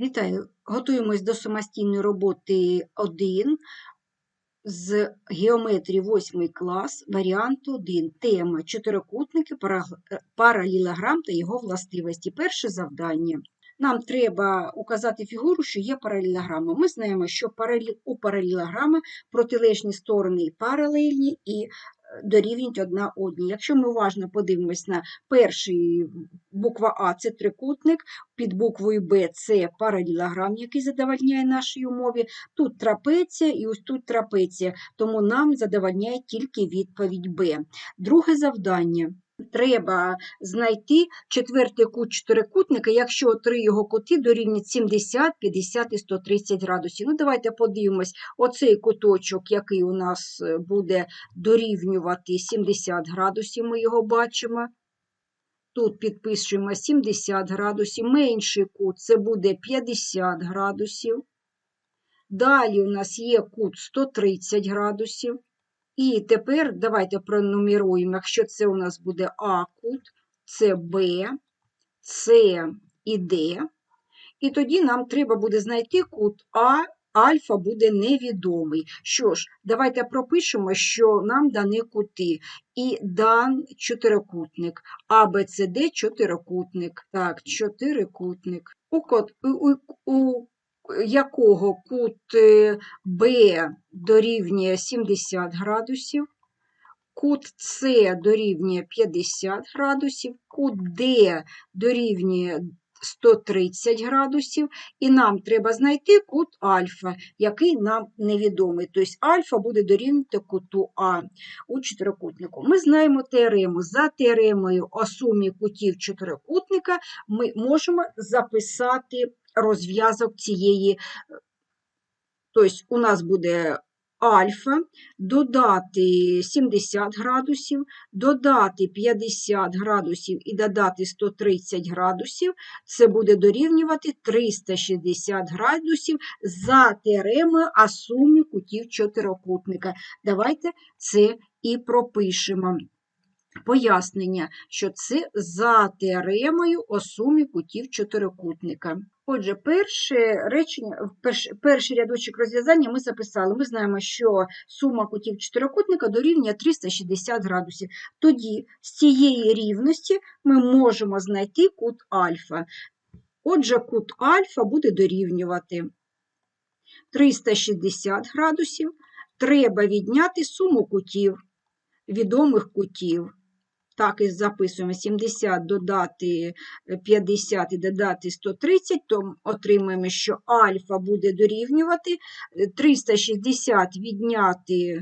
Вітаю! Готуємось до самостійної роботи 1 з геометрії 8 клас, варіант 1. Тема чотирикутники, пара- е, та його властивості. Перше завдання. Нам треба указати фігуру, що є паралелограма. Ми знаємо, що у паралелограми протилежні сторони паралельні і дорівнюють одна одній. Якщо ми уважно подивимось на перший буква А це трикутник, під буквою Б це паралілограм, який задовольняє нашій умові. Тут трапеція і ось тут трапеція, тому нам задовольняє тільки відповідь Б. Друге завдання. Треба знайти четвертий кут чотирикутника, якщо три його кути дорівнюють 70, 50 і 130 градусів. Ну, давайте подивимось, оцей куточок, який у нас е, буде дорівнювати 70 градусів, ми його бачимо. Тут підпишемо 70 градусів, менший кут це буде 50 градусів. Далі у нас є кут 130 градусів. І тепер давайте пронумеруємо, якщо це у нас буде А кут, це Б, С і Д. І тоді нам треба буде знайти кут А, альфа буде невідомий. Що ж, давайте пропишемо, що нам дані кути. І дан чотирикутник. А, Б, С, Д чотирикутник. Так, чотирикутник. У, у, у якого кут е, Б дорівнює 70 градусів, кут С дорівнює 50 градусів, кут Д дорівнює 130 градусів, і нам треба знайти кут альфа, який нам невідомий. Тобто альфа буде дорівнювати куту А у чотирикутнику. Ми знаємо теорему. За теоремою о сумі кутів чотирикутника ми можемо записати розв'язок цієї. Тобто у нас буде альфа, додати 70 градусів, додати 50 градусів і додати 130 градусів, це буде дорівнювати 360 градусів за теоремою о сумі кутів чотирикутника. Давайте це і пропишемо. Пояснення, що це за теоремою о сумі кутів чотирикутника. Отже, перше речення, перш, перший рядочок розв'язання ми записали. Ми знаємо, що сума кутів чотирикутника дорівнює 360 градусів. Тоді з цієї рівності ми можемо знайти кут альфа. Отже, кут альфа буде дорівнювати 360 градусів. Треба відняти суму кутів, відомих кутів. Так, і записуємо 70 додати 50 і додати 130, то отримаємо, що альфа буде дорівнювати 360 відняти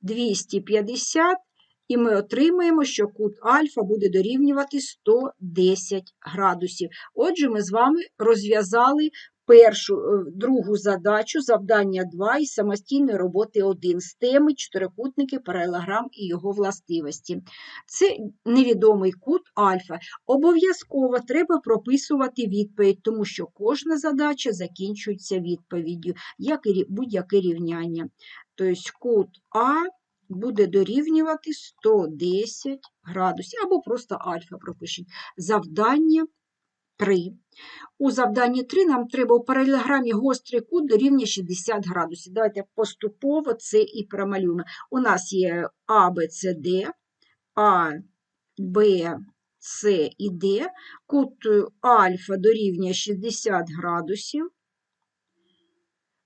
250, і ми отримаємо, що кут альфа буде дорівнювати 110 градусів. Отже, ми з вами розв'язали першу, е, другу задачу, завдання 2 із самостійної роботи 1 з теми чотирикутники, паралелограм і його властивості. Це невідомий кут альфа. Обов'язково треба прописувати відповідь, тому що кожна задача закінчується відповіддю, як і будь-яке рівняння. Тобто кут А буде дорівнювати 110 градусів, або просто альфа пропишіть. Завдання 3. У завданні 3 нам треба у паралелограмі гострий кут дорівнює 60 градусів. Давайте поступово це і промалюємо. У нас є А, Б, С, Д, А, Б, С і Д. Кут е, альфа дорівнює 60 градусів.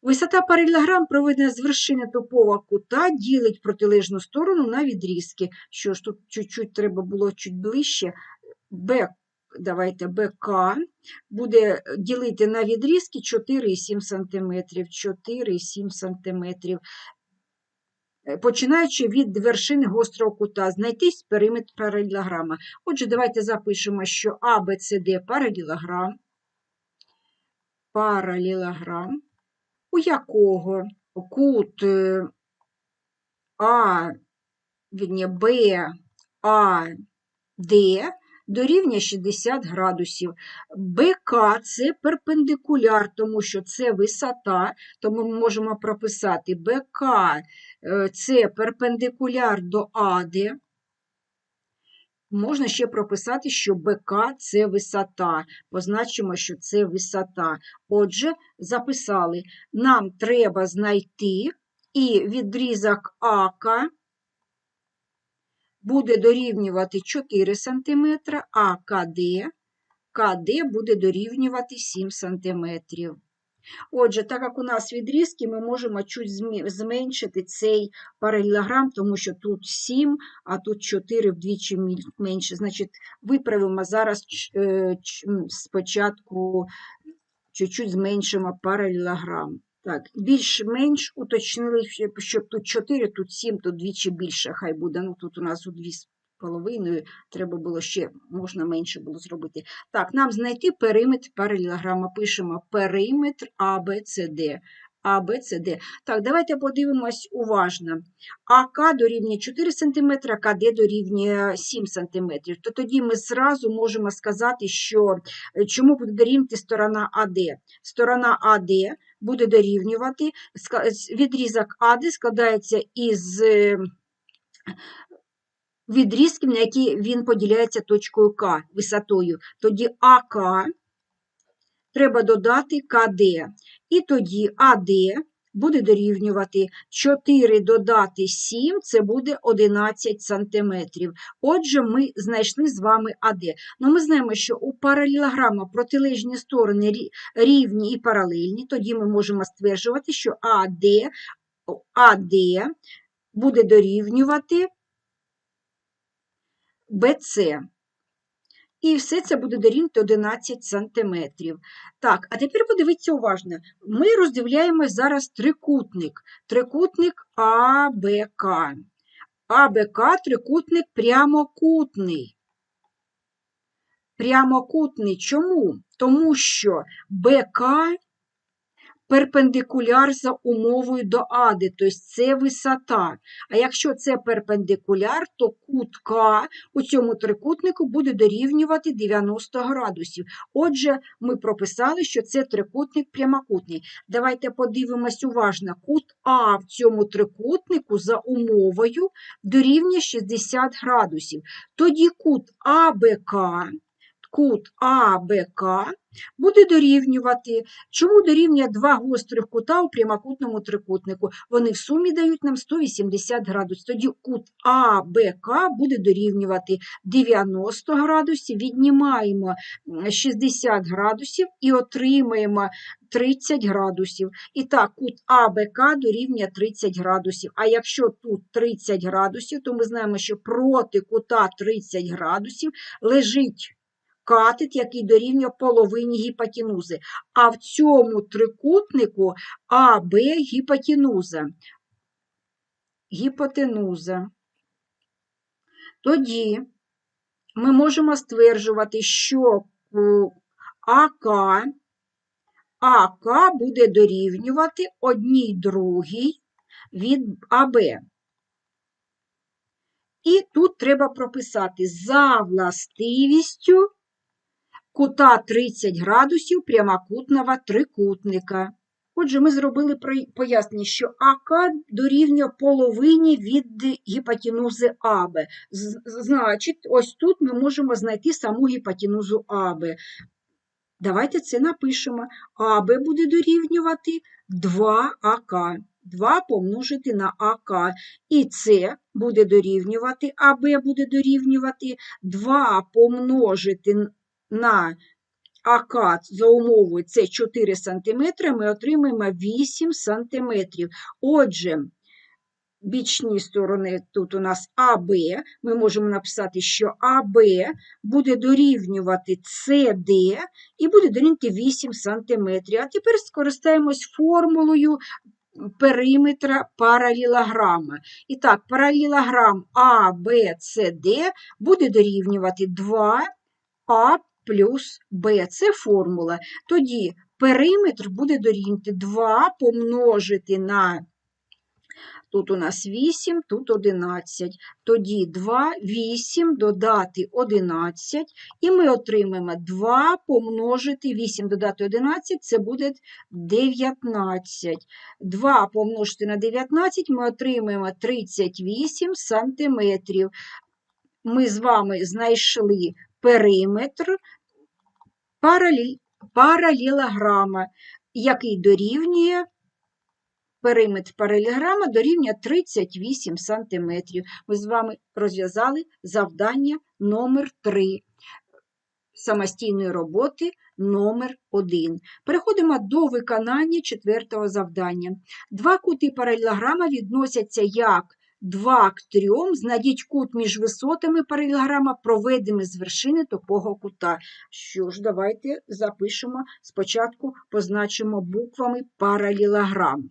Висота паралелограм, проведена з вершини тупого кута, ділить протилежну сторону на відрізки. Що ж, тут чуть-чуть треба було чуть ближче. Б, давайте БК буде ділити на відрізки 4,7 см. 4,7 см. Починаючи від вершини гострого кута, знайтись периметр паралелограма. Отже, давайте запишемо, що Д паралелограм. Паралелограм у якого кут е, А, Б, А, Д дорівнює 60 градусів. БК – це перпендикуляр, тому що це висота, тому ми можемо прописати БК е, – це перпендикуляр до АД, Можна ще прописати, що БК це висота. Позначимо, що це висота. Отже, записали, нам треба знайти і відрізок АК буде дорівнювати 4 см, а КД, КД буде дорівнювати 7 см. Отже, так як у нас відрізки, ми можемо чуть зменшити цей паралелограм, тому що тут 7, а тут 4 вдвічі менше. Значить, виправимо зараз е, спочатку чуть-чуть зменшимо паралелограм. Так, більш-менш уточнили, щоб- тут 4, тут 7, тут двічі більше хай буде. Ну, тут у нас у 2,5, треба було ще, можна менше було зробити. Так, нам знайти периметр паралелограма. Пишемо периметр ABCD. ABCD. Так, давайте подивимось уважно. АК дорівнює 4 см, КД дорівнює 7 см. То тоді ми зразу можемо сказати, що чому буде дорівнювати сторона АД. Сторона АД буде дорівнювати, відрізок АД складається із е, відрізків, на які він поділяється точкою К, висотою. Тоді АК треба додати КД. І тоді АД буде дорівнювати 4 додати 7, це буде 11 сантиметрів. Отже, ми знайшли з вами АД. Ну, ми знаємо, що у паралелограма протилежні сторони рівні і паралельні, тоді ми можемо стверджувати, що АД, АД буде дорівнювати БЦ. І все це буде дорівнювати 11 сантиметрів. Так, а тепер подивіться уважно. Ми роздивляємо зараз трикутник. Трикутник АБК. АБК трикутник прямокутний. Прямокутний. Чому? Тому що БК перпендикуляр за умовою до ади, тобто це висота. А якщо це перпендикуляр, то кут К у цьому трикутнику буде дорівнювати 90 градусів. Отже, ми прописали, що це трикутник прямокутний. Давайте подивимось уважно. Кут А в цьому трикутнику за умовою дорівнює 60 градусів. Тоді кут АБК, кут АБК буде дорівнювати. Чому дорівнює два гострих кута у прямокутному трикутнику? Вони в сумі дають нам 180 градусів. Тоді кут АБК буде дорівнювати 90 градусів, віднімаємо 60 градусів і отримаємо 30 градусів. І так, кут АБК дорівнює 30 градусів. А якщо тут 30 градусів, то ми знаємо, що проти кута 30 градусів лежить катет, який дорівнює половині гіпотенузи. А в цьому трикутнику АБ гіпотенуза. Гіпотенуза. Тоді ми можемо стверджувати, що АК, АК буде дорівнювати одній другій від АБ. І тут треба прописати за властивістю кута 30 градусів прямокутного трикутника. Отже, ми зробили пояснення, що АК дорівнює половині від гіпотенузи АБ. Значить, ось тут ми можемо знайти саму гіпотенузу АБ. Давайте це напишемо. АБ буде дорівнювати 2АК. 2 помножити на АК. І це буде дорівнювати, АБ буде дорівнювати 2 помножити на АК за умовою це 4 см, ми отримаємо 8 см. Отже, бічні сторони тут у нас АБ, ми можемо написати, що АБ буде дорівнювати СД і буде дорівнювати 8 см. А тепер скористаємось формулою периметра паралелограма. І так, паралелограм АБЦД буде дорівнювати 2А плюс Б. Це формула. Тоді периметр буде дорівнювати 2 помножити на Тут у нас 8, тут 11. Тоді 2, 8 додати 11, і ми отримаємо 2 помножити 8 додати 11, це буде 19. 2 помножити на 19 ми отримаємо 38 сантиметрів. ми з вами знайшли периметр паралель, паралелограма, який дорівнює периметр паралелограма дорівнює 38 см. Ми з вами розв'язали завдання номер 3 самостійної роботи номер 1. Переходимо до виконання четвертого завдання. Два кути паралелограма відносяться як 2 к 3, знайдіть кут між висотами паралелограма, проведемо з вершини такого кута. Що ж, давайте запишемо, спочатку позначимо буквами паралелограм.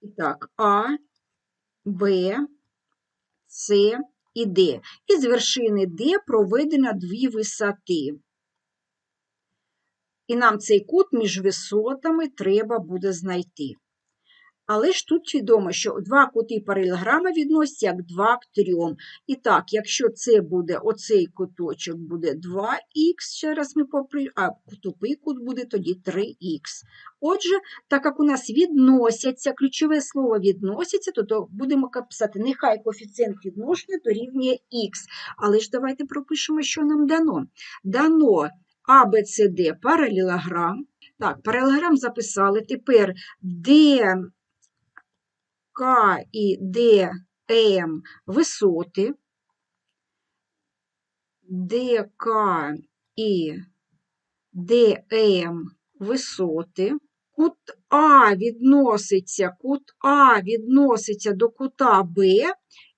І так, А, Б, С і Д. І з вершини Д проведено дві висоти. І нам цей кут між висотами треба буде знайти. Але ж тут відомо, що два кути паралелограма відносяться як 2 к 3. І так, якщо це буде оцей куточок буде 2х, ще раз ми попри, а тупий кут буде тоді 3х. Отже, так як у нас відносяться, ключове слово відносяться, то, то будемо писати, нехай коефіцієнт відношення дорівнює х. Але ж давайте пропишемо, що нам дано. Дано С, паралелограм. Так, паралелограм записали. Тепер Д К і ДМ висоти, ДК і ДМ висоти, кут А відноситься, кут А відноситься до кута Б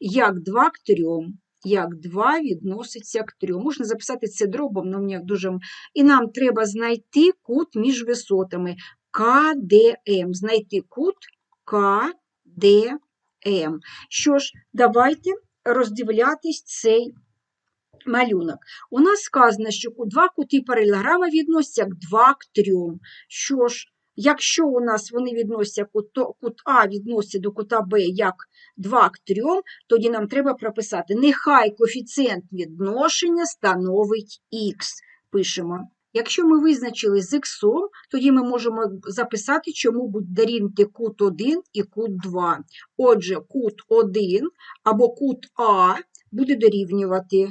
як 2 к 3. Як 2 відноситься к 3. Можна записати це дробом, але мені дуже. І нам треба знайти кут між висотами КДМ. Знайти кут КДМ. ДМ. Що ж, давайте роздивлятись цей малюнок. У нас сказано, що два кути паралелограма відносяться як 2 к 3. Що ж, якщо у нас вони відносяться, кут А відноситься до кута Б як 2 к 3, тоді нам треба прописати, нехай коефіцієнт відношення становить х. Пишемо. Якщо ми визначили з х, тоді ми можемо записати, чому будуть дорівнювати кут 1 і кут 2. Отже, кут 1 або кут А буде дорівнювати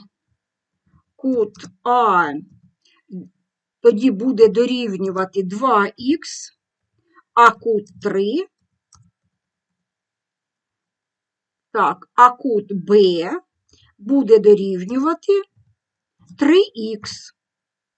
кут А, тоді буде дорівнювати 2х, а кут 3, так, а кут Б буде дорівнювати 3х.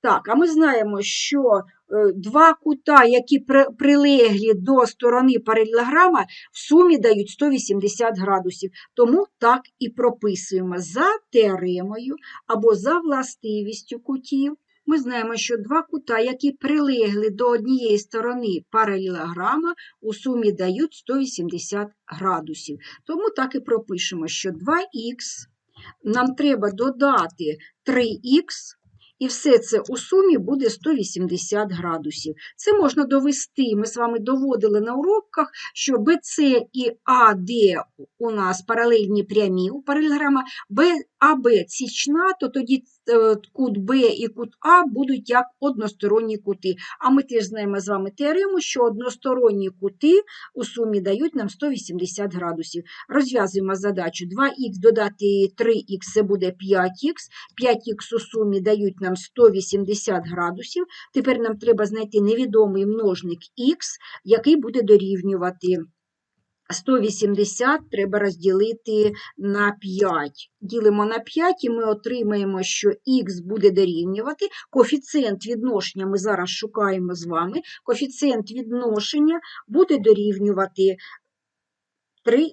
Так, а ми знаємо, що е, два кута, які прилеглі до сторони паралелограма, в сумі дають 180 градусів. Тому так і прописуємо за теоремою або за властивістю кутів. Ми знаємо, що два кута, які прилегли до однієї сторони паралелограма, у сумі дають 180 градусів. Тому так і пропишемо, що 2х нам треба додати 3х. І все це у сумі буде 180 градусів. Це можна довести. Ми з вами доводили на уроках, що BC і AD у нас паралельні прямі у паралелограма, АБ січна, то тоді кут Б і кут А будуть як односторонні кути. А ми теж знаємо з вами теорему, що односторонні кути у сумі дають нам 180 градусів. Розв'язуємо задачу 2х додати 3х це буде 5х. 5х у сумі дають нам 180 градусів. Тепер нам треба знайти невідомий множник х, який буде дорівнювати. 180 треба розділити на 5. Ділимо на 5 і ми отримаємо, що х буде дорівнювати. Коефіцієнт відношення ми зараз шукаємо з вами. Коефіцієнт відношення буде дорівнювати 3,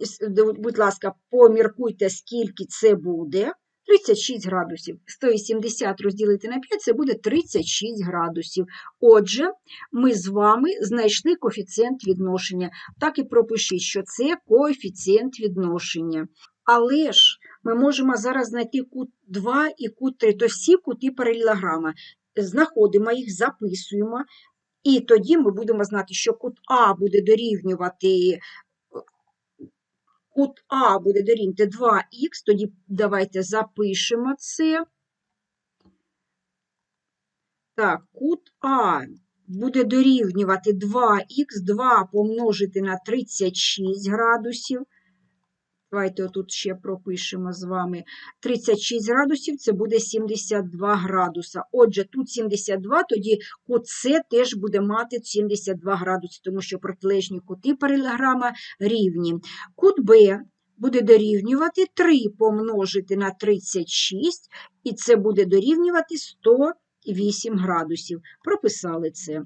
будь ласка, поміркуйте, скільки це буде. 36 градусів. 180 розділити на 5 це буде 36 градусів. Отже, ми з вами знайшли коефіцієнт відношення. Так і пропишіть, що це коефіцієнт відношення. Але ж ми можемо зараз знайти кут 2 і кут 3, то всі кути паралелограма. Знаходимо їх, записуємо. І тоді ми будемо знати, що кут А буде дорівнювати кут А буде дорівнювати 2х, тоді давайте запишемо це. Так, кут А буде дорівнювати 2х, 2 помножити на 36 градусів. Давайте отут ще пропишемо з вами 36 градусів, це буде 72 градуса. Отже, тут 72, тоді кут С теж буде мати 72 градуси, тому що протилежні кути паралелограма рівні. Кут Б буде дорівнювати 3 помножити на 36, і це буде дорівнювати 108 градусів. Прописали це.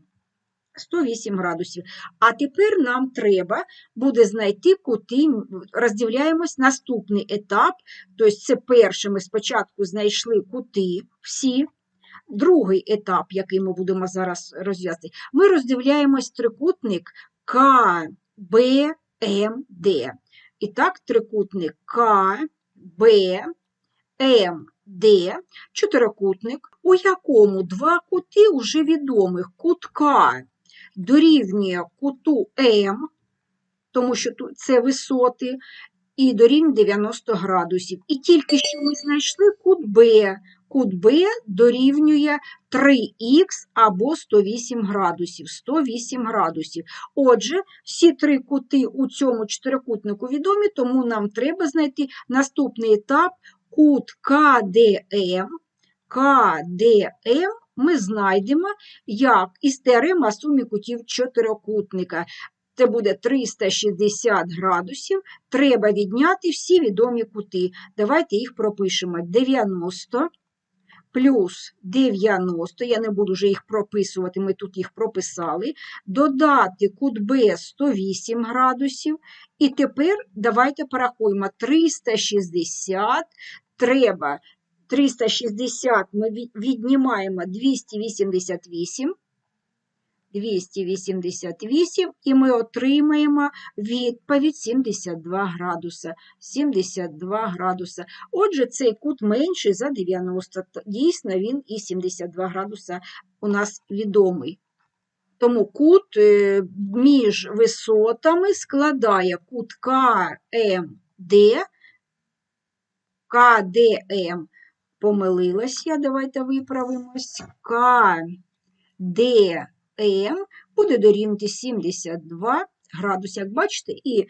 108 градусів. А тепер нам треба буде знайти кути, роздивляємось наступний етап, тобто це перше, ми спочатку знайшли кути всі, другий етап, який ми будемо зараз розв'язати, ми роздивляємось трикутник КБМД. І так, трикутник КБМД, чотирикутник, у якому два кути уже відомих. Кут дорівнює куту М, тому що це висоти, і дорівнює 90 градусів. І тільки що ми знайшли кут Б. Кут Б дорівнює 3х або 108 градусів. 108 градусів. Отже, всі три кути у цьому чотирикутнику відомі, тому нам треба знайти наступний етап кут КДМ. КДМ ми знайдемо як із теорема сумі кутів чотирикутника. Це буде 360 градусів. Треба відняти всі відомі кути. Давайте їх пропишемо. 90 плюс 90, я не буду вже їх прописувати, ми тут їх прописали. Додати кут Б 108 градусів. І тепер давайте порахуємо 360. Треба 360 ми віднімаємо 288. 288, і ми отримаємо відповідь 72 градуса. 72 градуса. Отже, цей кут менший за 90. Дійсно, він і 72 градуса у нас відомий. Тому кут е, між висотами складає кут КМД, КДМ. Помилилась я, давайте виправимось. К ДМ буде дорівнювати 72 градуси. Як бачите, і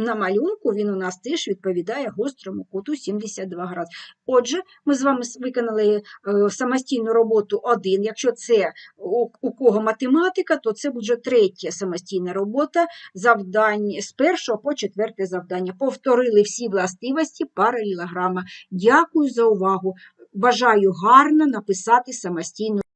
на малюнку він у нас теж відповідає гострому куту 72 градуси. Отже, ми з вами виконали е, самостійну роботу 1. Якщо це у, кого математика, то це буде третя самостійна робота завдань з першого по четверте завдання. Повторили всі властивості паралелограма. Дякую за увагу. Бажаю гарно написати самостійну